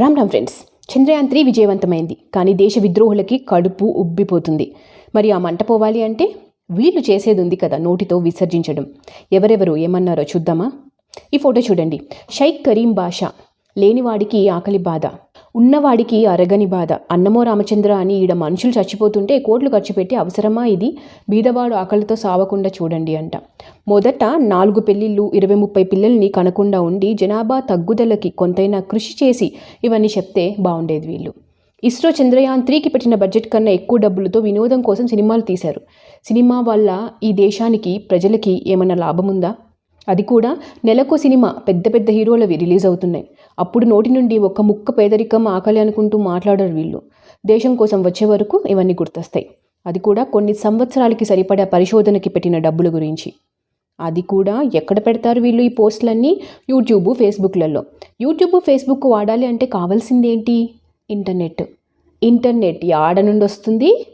Ram Ram friends Chandrayaan three విజయవంతమైంది కానీ దేశ విద్రోహులకి కడుపు ఉబ్బిపోతుంది. మరి ఆ మంట పోవాలి అంటే వీళ్ళు చేసేది ఉంది కదా నోటితో విసర్జించడం. ఎవరెవరు ఏమన్నారో చూద్దామా? ఈ ఫోటో చూడండి. షైక్ కరీం బాషా లేనివాడికి ఆకలి బాధ. ఉన్నవాడికి అరగని బాధ. అన్నమో రామచంద్ర అని ఈడ మనుషులు చచ్చిపోతుంటే కోట్లు ఖర్చు పెట్టి అవసరమా ఇది? బీదవాడు ఆకలితో సావకుండా చూడండి అంట. మొదట నాలుగు పెళ్ళిళ్ళు ఇరవై ముప్పై పిల్లల్ని కనకుండా ఉండి జనాభా తగ్గుదలకి కొంతైనా కృషి చేసి ఇవన్నీ చెప్తే బాగుండేది వీళ్ళు. ఇస్రో చంద్రయాన్ త్రీకి పెట్టిన బడ్జెట్ కన్నా ఎక్కువ డబ్బులతో వినోదం కోసం సినిమాలు తీశారు. సినిమా వల్ల ఈ దేశానికి ప్రజలకి ఏమైనా లాభం ఉందా అది కూడా నెలకు సినిమా. పెద్ద పెద్ద హీరోలవి రిలీజ్ అవుతున్నాయి. అప్పుడు నోటి నుండి ఒక్క ముక్క పేదరికం ఆకలి అనుకుంటూ మాట్లాడరు వీళ్ళు. దేశం కోసం వచ్చే వరకు ఇవన్నీ గుర్తొస్తాయి. అది కూడా కొన్ని సంవత్సరాలకి సరిపడా పరిశోధనకి పెట్టిన డబ్బుల గురించి. అది కూడా ఎక్కడ పెడతారు వీళ్ళు ఈ పోస్టులన్నీ? యూట్యూబ్ ఫేస్బుక్లలో. యూట్యూబ్ ఫేస్బుక్ వాడాలి అంటే కావాల్సింది ఏంటి ఇంటర్నెట్. ఇంటర్నెట్ ఆడ నుండి వస్తుంది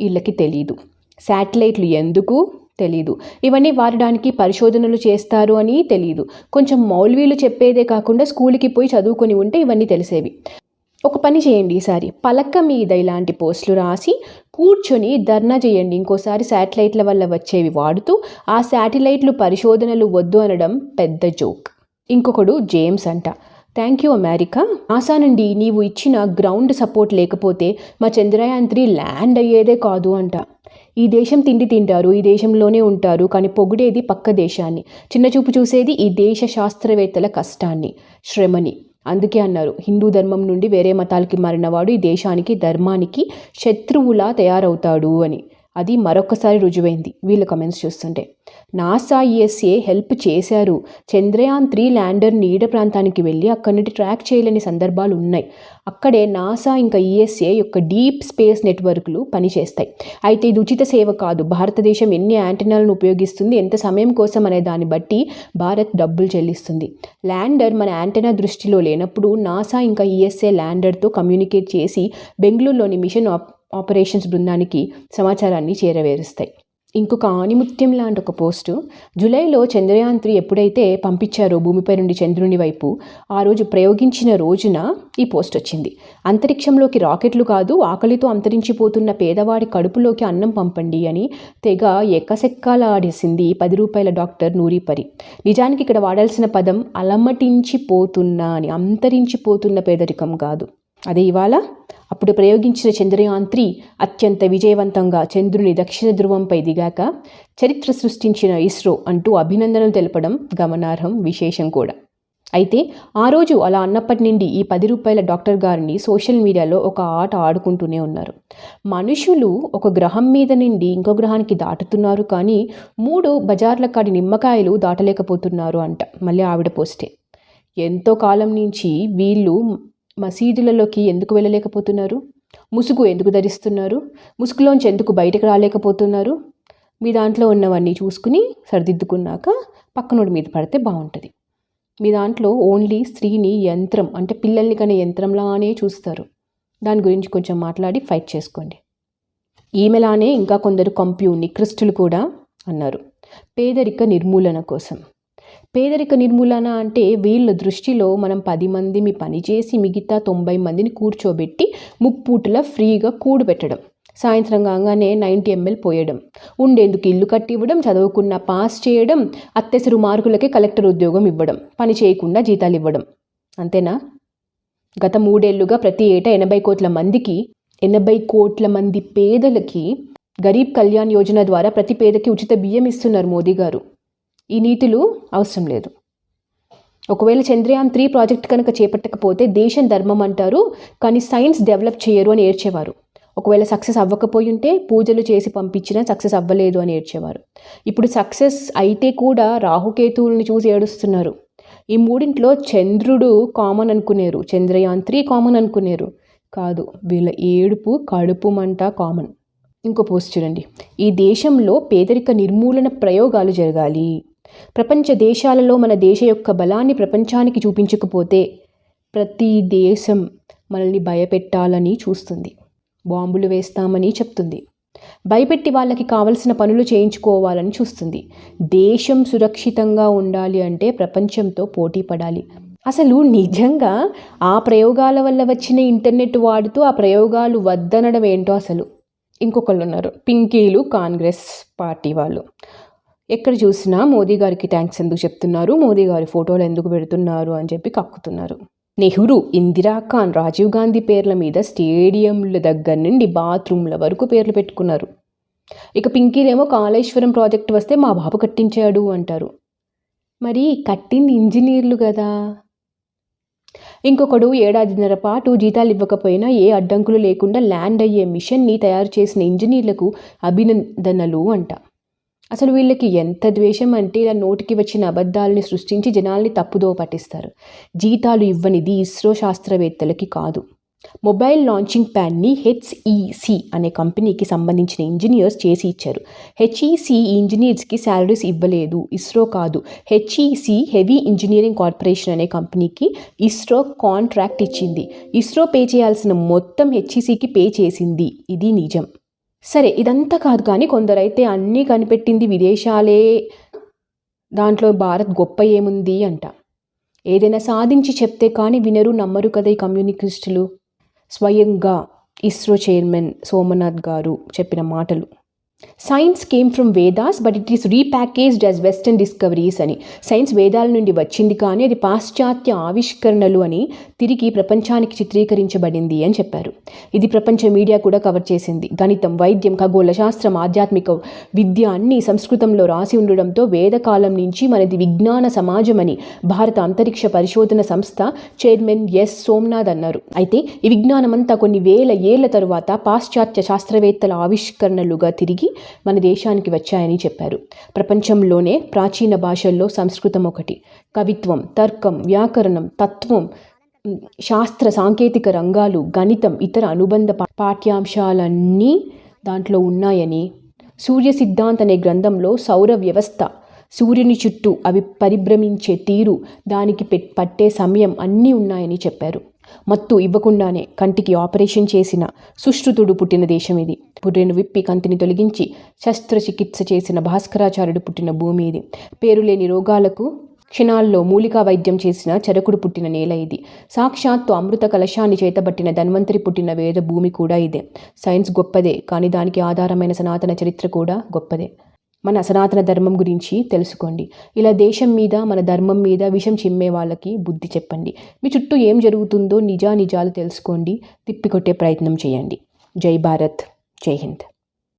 వీళ్ళకి తెలియదు శాటిలైట్లు ఎందుకు? తెలీదు. ఇవన్నీ వాడడానికి పరిశోధనలు చేస్తారు అని తెలియదు కొంచెం మౌల్వీలు చెప్పేదే కాకుండా స్కూల్కి పోయి చదువుకొని ఉంటే ఇవన్నీ తెలిసేవి. ఒక పని చేయండి ఈసారి. పలక మీద ఇలాంటి పోస్టులు రాసి కూర్చొని ధర్నా చేయండి. ఇంకోసారి శాటిలైట్ల వల్ల వచ్చేవి వాడుతూ ఆ శాటిలైట్లు పరిశోధనలు వద్దు అనడం పెద్ద జోక్. ఇంకొకడు జేమ్స్ అంట. Thank you America. ఆశా నుండి నీవు ఇచ్చిన గ్రౌండ్ సపోర్ట్ లేకపోతే మా చంద్రయాన్ త్రీ ల్యాండ్ అయ్యేదే కాదు అంట. ఈ దేశం తిండి తింటారు ఈ దేశంలోనే ఉంటారు కానీ పొగిడేది పక్క దేశాన్ని. చిన్నచూపు చూసేది ఈ దేశ శాస్త్రవేత్తల కష్టాన్ని. శ్రమని. అందుకే అన్నారు హిందూ ధర్మం నుండి వేరే మతాలకి మారినవాడు ఈ దేశానికి ధర్మానికి శత్రువులా తయారవుతాడు అని. అది మరొకసారి రుజువైంది. వీళ్ళ కమెంట్స్ చూస్తుంటే నాసా ఈఎస్ఏ హెల్ప్ చేశారు. చంద్రయాన్ త్రీ ల్యాండర్ నీడ ప్రాంతానికి వెళ్ళి అక్కడి నుండి ట్రాక్ చేయలేని సందర్భాలు ఉన్నాయి. అక్కడే నాసా ఇంకా ఈఎస్ఏ యొక్క డీప్ స్పేస్ నెట్వర్క్లు పనిచేస్తాయి. అయితే ఇది ఉచిత సేవ కాదు. భారతదేశం ఎన్ని యాంటెనాలను ఉపయోగిస్తుంది ఎంత సమయం కోసం అనే దాన్ని బట్టి భారత్ డబ్బులు చెల్లిస్తుంది. ల్యాండర్ మన యాంటెనా దృష్టిలో లేనప్పుడు నాసా ఇంకా ఈఎస్ఏ ల్యాండర్తో కమ్యూనికేట్ చేసి బెంగళూరులోని మిషన్ ఆపరేషన్స్ బృందానికి సమాచారాన్ని చేరవేరుస్తాయి. ఇంకొక ఆనిముత్యం లాంటి ఒక పోస్టు జూలైలో చంద్రయాన్ త్రీ ఎప్పుడైతే పంపించారో భూమిపై నుండి చంద్రుని వైపు ఆ రోజు ప్రయోగించిన రోజున ఈ పోస్ట్ వచ్చింది. అంతరిక్షంలోకి రాకెట్లు కాదు ఆకలితో అంతరించిపోతున్న పేదవాడి కడుపులోకి అన్నం పంపండి అని తెగ ఎక్కసెక్కలాడేసింది పది రూపాయల డాక్టర్ నూరిపరి. నిజానికి ఇక్కడ వాడాల్సిన పదం అలమటించిపోతున్న అని అంతరించిపోతున్న పేదరికం కాదు. అదే ఇవాళ అప్పుడు ప్రయోగించిన చంద్రయాన్ త్రీ అత్యంత విజయవంతంగా చంద్రుని దక్షిణ ధ్రువంపై దిగాక చరిత్ర సృష్టించిన ఇస్రో అంటూ అభినందనలు తెలపడం గమనార్హం విశేషం కూడా. అయితే ఆ రోజు అలా అన్నప్పటి నుండి ఈ పది రూపాయల డాక్టర్ గారిని సోషల్ మీడియాలో ఒక ఆట ఆడుకుంటూనే ఉన్నారు. మనుషులు ఒక గ్రహం మీద నుండి ఇంకో గ్రహానికి దాటుతున్నారు కానీ మూడు బజార్ల కాడి నిమ్మకాయలు దాటలేకపోతున్నారు అంట మళ్ళీ ఆవిడ పోస్టే. ఎంతో కాలం నుంచి వీళ్ళు మసీదులలోకి ఎందుకు వెళ్ళలేకపోతున్నారు? ముసుగు ఎందుకు ధరిస్తున్నారు? ముసుగులోంచి ఎందుకు బయటకు రాలేకపోతున్నారు? మీ దాంట్లో ఉన్నవన్నీ చూసుకుని సరిదిద్దుకున్నాక పక్కనోడి మీద పడితే బాగుంటుంది మీ దాంట్లో ఓన్లీ స్త్రీని యంత్రం అంటే పిల్లల్ని కనే యంత్రంలానే చూస్తారు. దాని గురించి కొంచెం మాట్లాడి ఫైట్ చేసుకోండి. ఈమెలానే ఇంకా కొందరు కంప్యూ నిక్రిస్టులు కూడా అన్నారు. పేదరిక నిర్మూలన కోసం. పేదరిక నిర్మూలన అంటే వీళ్ళ దృష్టిలో మనం పది మంది మీ పని చేసి మిగతా తొంభై మందిని కూర్చోబెట్టి ముప్పూటల ఫ్రీగా కూడు పెట్టడం సాయంత్రం కాగానే నైంటీ ఎంఎల్ పోయడం ఉండేందుకు ఇల్లు కట్టి ఇవ్వడం చదువుకున్న పాస్ చేయడం అత్తెసరు మార్కులకే కలెక్టర్ ఉద్యోగం ఇవ్వడం పని చేయకుండా జీతాలు ఇవ్వడం. అంతేనా? గత మూడేళ్ళుగా ప్రతి ఏటా ఎనభై కోట్ల మందికి ఎనభై కోట్ల మంది పేదలకి గరీబ్ కళ్యాణ్ యోజన ద్వారా ప్రతి పేదకి ఉచిత బియ్యం ఇస్తున్నారు మోదీ గారు. ఈ నీతులు అవసరం లేదు. ఒకవేళ చంద్రయాన్ త్రీ ప్రాజెక్ట్ కనుక చేపట్టకపోతే దేశం ధర్మం అంటారు కానీ సైన్స్ డెవలప్ చేయరు అని ఏడ్చేవారు. ఒకవేళ సక్సెస్ అవ్వకపోయి ఉంటే పూజలు చేసి పంపించినా సక్సెస్ అవ్వలేదు అని ఏడ్చేవారు. ఇప్పుడు సక్సెస్ అయితే కూడా రాహుకేతువులను చూసి ఏడుస్తున్నారు. ఈ మూడింట్లో చంద్రుడు కామన్ అనుకునేరు చంద్రయాన్ త్రీ కామన్ అనుకునేరు. కాదు వీళ్ళ ఏడుపు కడుపు మంట కామన్. ఇంకో పోస్ట్ చూడండి. ఈ దేశంలో పేదరిక నిర్మూలన ప్రయోగాలు జరగాలి. ప్రపంచ దేశాలలో మన దేశ యొక్క బలాన్ని ప్రపంచానికి చూపించకపోతే ప్రతి దేశం మనల్ని భయపెట్టాలని చూస్తుంది. బాంబులు వేస్తామని చెప్తుంది. భయపెట్టి వాళ్ళకి కావలసిన పనులు చేయించుకోవాలని చూస్తుంది. దేశం సురక్షితంగా ఉండాలి అంటే ప్రపంచంతో పోటీ పడాలి. అసలు నిజంగా ఆ ప్రయోగాల వల్ల వచ్చిన ఇంటర్నెట్ వాడుతూ ఆ ప్రయోగాలు వద్దనడం ఏంటో అసలు? ఇంకొకళ్ళు ఉన్నారు. పింకీలు కాంగ్రెస్ పార్టీ వాళ్ళు. ఎక్కడ చూసినా మోదీ గారికి థ్యాంక్స్ ఎందుకు చెప్తున్నారు? మోదీ గారి ఫోటోలు ఎందుకు పెడుతున్నారు? అని చెప్పి కక్కుతున్నారు. నెహ్రూ ఇందిరాఖాన్ రాజీవ్ గాంధీ పేర్ల మీద స్టేడియంల దగ్గర నుండి బాత్రూంల వరకు పేర్లు పెట్టుకున్నారు. ఇక పింకీలేమో కాళేశ్వరం ప్రాజెక్ట్ వస్తే మా బాబు కట్టించాడు అంటారు. మరి కట్టింది ఇంజనీర్లు కదా. ఇంకొకడు ఏడాదిన్నర పాటు జీతాలు ఇవ్వకపోయినా ఏ అడ్డంకులు లేకుండా ల్యాండ్ అయ్యే మిషన్ని తయారు చేసిన ఇంజనీర్లకు అభినందనలు అంట. అసలు వీళ్ళకి ఎంత ద్వేషం అంటే ఇలా నోటికి వచ్చిన అబద్ధాలని సృష్టించి జనాల్ని తప్పుదో పట్టిస్తారు. జీతాలు ఇవ్వనిది ఇస్రో శాస్త్రవేత్తలకి కాదు. మొబైల్ లాంచింగ్ ప్యాడ్ని హెచ్ఈసి అనే కంపెనీకి సంబంధించిన ఇంజనీర్స్ చేసి ఇచ్చారు. హెచ్ఈసి ఇంజనీర్స్కి శాలరీస్ ఇవ్వలేదు. ఇస్రో కాదు. హెచ్ఈసి హెవీ ఇంజనీరింగ్ కార్పొరేషన్ అనే కంపెనీకి ఇస్రో కాంట్రాక్ట్ ఇచ్చింది. ఇస్రో పే చేయాల్సిన మొత్తం హెచ్ఈసికి పే చేసింది. ఇది నిజం. సరే ఇదంతా కాదు కానీ కొందరైతే అన్నీ కనిపెట్టింది విదేశాలే. దాంట్లో భారత్ గొప్ప ఏముంది అంట. ఏదైనా సాధించి చెప్తే కానీ వినరు నమ్మరు కదా ఈ కమ్యూనికిస్టులు స్వయంగా ఇస్రో చైర్మన్ సోమనాథ్ గారు చెప్పిన మాటలు. Science came from Vedas but it is repackaged as western discoveries అని. సైన్స్ వేదాల నుండి వచ్చింది కానీ అది పాశ్చాత్య ఆవిష్కరణలు అని తిరిగి ప్రపంచానికి చిత్రీకరించబడింది అని చెప్పారు. ఇది ప్రపంచ మీడియా కూడా కవర్ చేసింది. గణితం వైద్యం ఖగోళ శాస్త్రం ఆధ్యాత్మిక విద్య అన్నీ సంస్కృతంలో రాసి ఉండడంతో వేదకాలం నుంచి మనది విజ్ఞాన సమాజం అని భారత అంతరిక్ష పరిశోధన సంస్థ చైర్మన్ ఎస్ సోమ్నాథ్ అన్నారు. అయితే ఈ విజ్ఞానమంతా కొన్ని వేల ఏళ్ళ తరువాత పాశ్చాత్య శాస్త్రవేత్తల ఆవిష్కరణలుగా తిరిగి మన దేశానికి వచ్చాయని చెప్పారు. ప్రపంచంలోనే ప్రాచీన భాషల్లో సంస్కృతం ఒకటి. కవిత్వం తర్కం వ్యాకరణం తత్వం శాస్త్ర సాంకేతిక రంగాలు గణితం ఇతర అనుబంధ పాఠ్యాంశాలన్నీ దాంట్లో ఉన్నాయని. సూర్య సిద్ధాంత్ అనే గ్రంథంలో సౌర వ్యవస్థ సూర్యుని చుట్టూ అవి పరిభ్రమించే తీరు దానికి పట్టే సమయం అన్నీ ఉన్నాయని చెప్పారు. మత్తు ఇవ్వకుండానే కంటికి ఆపరేషన్ చేసిన సుశ్రుతుడు పుట్టిన దేశం ఇది. పుర్రెను విప్పి కంటిని తొలగించి శస్త్రచికిత్స చేసిన భాస్కరాచార్యుడు పుట్టిన భూమి ఇది. పేరులేని రోగాలకు క్షణాల్లో మూలికా వైద్యం చేసిన చరకుడు పుట్టిన నేల ఇది. సాక్షాత్తు అమృత కలశాన్ని చేతబట్టిన ధన్వంతరి పుట్టిన వేద భూమి కూడా ఇదే. సైన్స్ గొప్పదే కానీ దానికి ఆధారమైన సనాతన చరిత్ర కూడా గొప్పదే. మన సనాతన ధర్మం గురించి తెలుసుకోండి. ఇలా దేశం మీద మన ధర్మం మీద విషం చిమ్మే వాళ్ళకి బుద్ధి చెప్పండి. మీ చుట్టూ ఏం జరుగుతుందో నిజా నిజాలు తెలుసుకోండి. తిప్పికొట్టే ప్రయత్నం చేయండి. జై భారత్. జై హింద్.